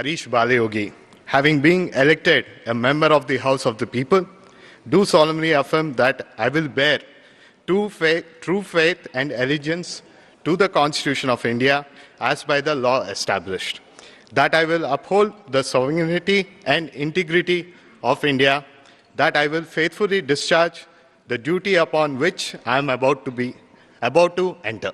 Harish Balayogi, having been elected a member of the House of the People, do solemnly affirm that I will bear true faith, true faith and allegiance to the Constitution of India as by the law established, that I will uphold the sovereignty and integrity of India, that I will faithfully discharge the duty upon which I am about to be about to enter.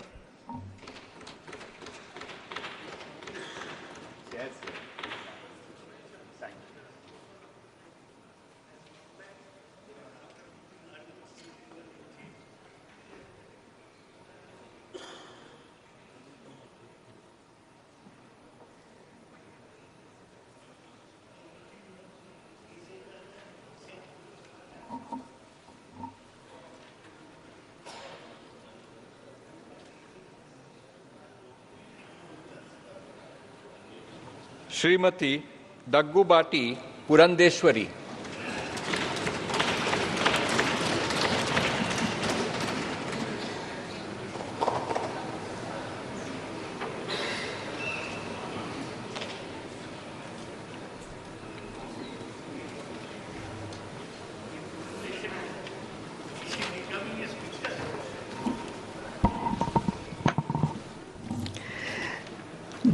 Shrimati दग्गुबाटी Purandeswari.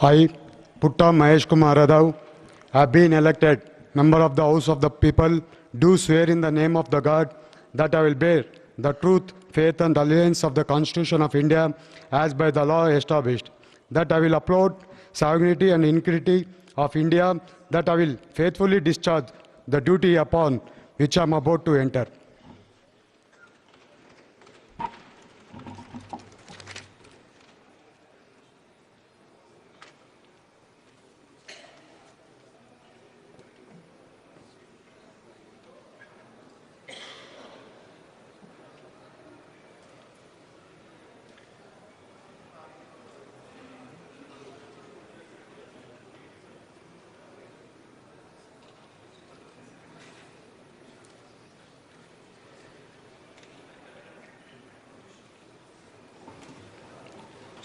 I, Putta Mahesh Kumar Radav, have been elected member of the House of the People, do swear in the name of the God that I will bear the truth, faith and allegiance of the Constitution of India as by the law established, that I will uphold sovereignty and integrity of India, that I will faithfully discharge the duty upon which I am about to enter.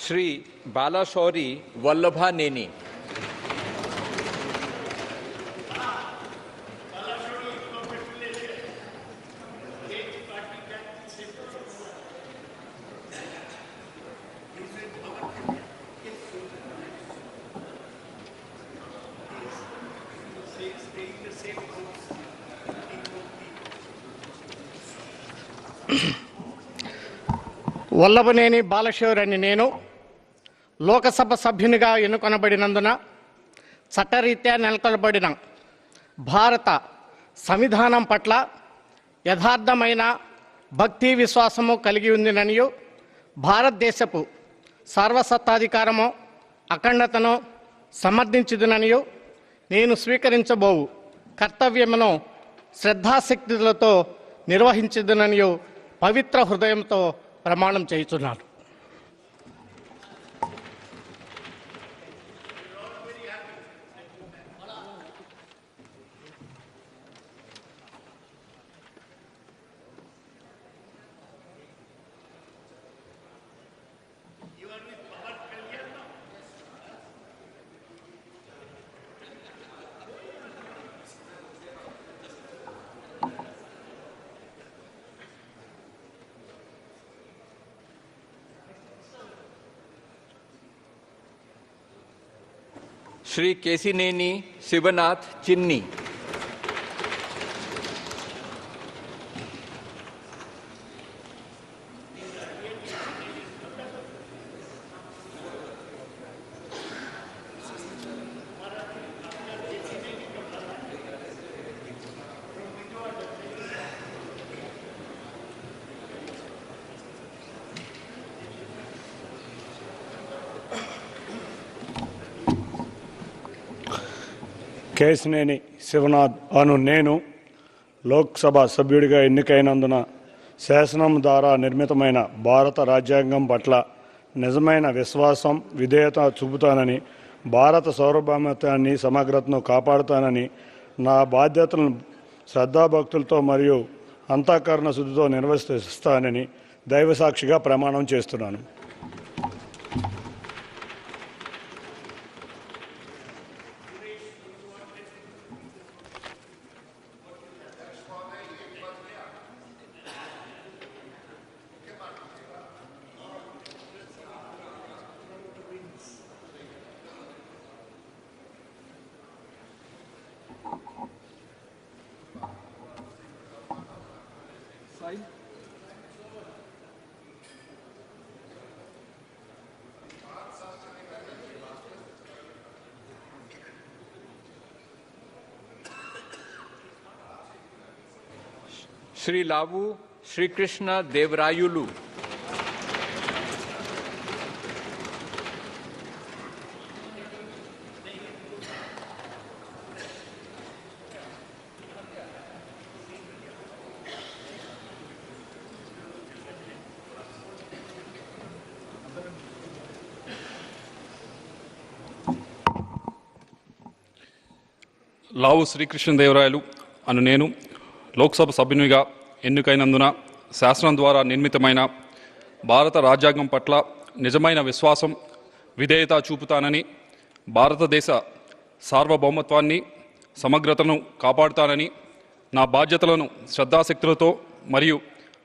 Shri बालाशौरी वल्लभा नेनी। वल्लभ नेनी बालशौर ने లోకసభ సభ్యునిగా ఎన్నుకొనబడినందున చట్టరీత్యా నెలకొనబడిన భారత సంవిధానం పట్ల యథార్థమైన భక్తి విశ్వాసము కలిగి ఉందిననియు భారతదేశపు సార్వసత్తాధికారము అఖండతను సమర్థించుదుననియు నేను స్వీకరించబోవు కర్తవ్యమును శ్రద్ధాశక్తులతో నిర్వహించుదుననియు పవిత్ర హృదయంతో ప్రమాణం చేయుచున్నాను. श्री केसी नेनी शिवनाथ चिन्नी। కేశినేని శివనాథ్ అను నేను లోక్సభ సభ్యుడిగా ఎన్నికైనందున శాసనం ద్వారా నిర్మితమైన భారత రాజ్యాంగం పట్ల నిజమైన విశ్వాసం విధేయత చూపుతానని భారత సార్వభౌమత్వాన్ని సమగ్రతను కాపాడుతానని నా బాధ్యతలను శ్రద్ధాభక్తులతో మరియు అంతఃకరణ శుద్ధితో నిర్వహిస్తానని దైవసాక్షిగా ప్రమాణం చేస్తున్నాను. श्री लावू श्री कृष्ण देवरायुलु లావు శ్రీకృష్ణదేవరాయలు అను నేను లోక్సభ సభ్యునిగా ఎన్నికైనందున శాసనం ద్వారా నిర్మితమైన భారత రాజ్యాంగం పట్ల నిజమైన విశ్వాసం విధేయత చూపుతానని భారతదేశ సార్వభౌమత్వాన్ని సమగ్రతను కాపాడుతానని నా బాధ్యతలను శ్రద్ధాశక్తులతో మరియు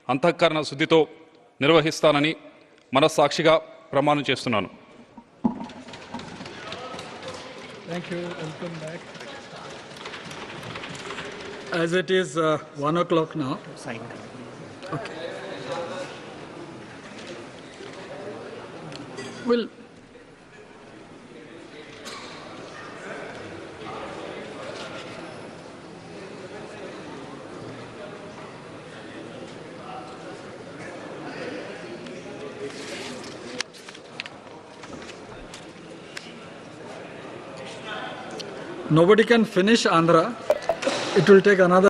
అంతఃకరణ శుద్ధితో నిర్వహిస్తానని మనస్సాక్షిగా ప్రమాణం చేస్తున్నాను Thank you. Welcome back. As it is uh, one o'clock now. Okay. Well. Nobody can finish Andhra. It will take another